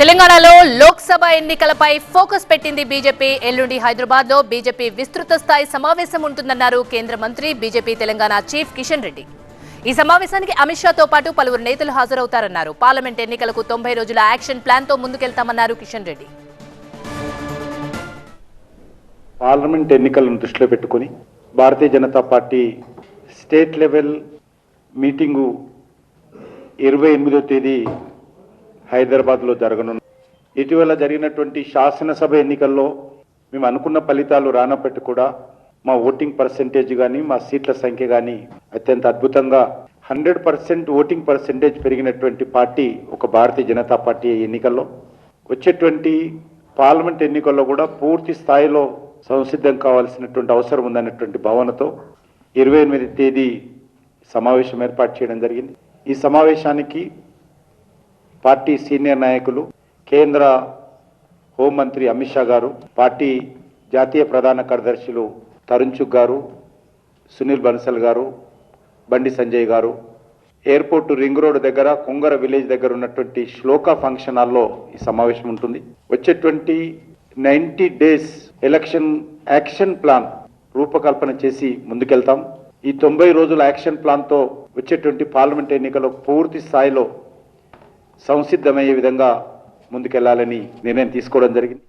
తెలంగాణలో లోక్సభ ఎన్నికలపై ఫోకస్ పెట్టింది బీజేపీ. ఎల్లుండి హైదరాబాద్లో బీజేపీ విస్తృత స్థాయి సమావేశం ఉంటుందన్నారు కేంద్ర మంత్రి బీజేపీ తెలంగాణ చీఫ్ కిషన్ రెడ్డి. ఈ సమావేశానికి అమిత్ షాతో పాటు పలువురు నేతలు హాజరవుతారన్నారు. పార్లమెంట్ ఎన్నికలకు తొంభై రోజుల యాక్షన్ ప్లాన్తో ముందుకెళ్తామన్నారు కిషన్ రెడ్డి. పార్లమెంట్ ఎన్నికలను దృష్టిలో పెట్టుకొని Bharatiya Janata party state level meeting ఇరవై ఎనిమిదో తేదీ హైదరాబాద్లో జరగనున్న ఇటీవల జరిగినటువంటి శాసనసభ ఎన్నికల్లో మేము అనుకున్న ఫలితాలు రానప్పటికీ కూడా మా ఓటింగ్ పర్సెంటేజ్ కానీ మా సీట్ల సంఖ్య కానీ అత్యంత అద్భుతంగా హండ్రెడ్ పర్సెంట్ ఓటింగ్ పర్సెంటేజ్ పెరిగినటువంటి పార్టీ ఒక భారతీయ జనతా పార్టీ ఎన్నికల్లో. వచ్చేటువంటి పార్లమెంట్ ఎన్నికల్లో కూడా పూర్తి స్థాయిలో సంసిద్ధం కావాల్సినటువంటి అవసరం ఉందన్నటువంటి భావనతో ఇరవై ఎనిమిది తేదీ సమావేశం ఏర్పాటు చేయడం జరిగింది. ఈ సమావేశానికి పార్టీ సీనియర్ నాయకులు కేంద్ర హోంమంత్రి అమిత్ షా గారు పార్టీ జాతీయ ప్రధాన కార్యదర్శులు తరుణ్ చుగ్ గారు సునీల్ బన్సల్ గారు బండి సంజయ్ గారు. ఎయిర్పోర్ట్ రింగ్ రోడ్ దగ్గర కుంగర విలేజ్ దగ్గర ఉన్నటువంటి శ్లోక ఫంక్షన్ హాల్లో ఈ సమావేశం ఉంటుంది. వచ్చేటువంటి ninety days election action plan రూపకల్పన చేసి ముందుకెళ్తాం. ఈ తొంభై రోజుల యాక్షన్ ప్లాన్తో వచ్చేటువంటి పార్లమెంట్ ఎన్నికలో పూర్తి స్థాయిలో సంసిద్ధమయ్యే విధంగా ముందుకెళ్ళాలని నిర్ణయం తీసుకోవడం జరిగింది.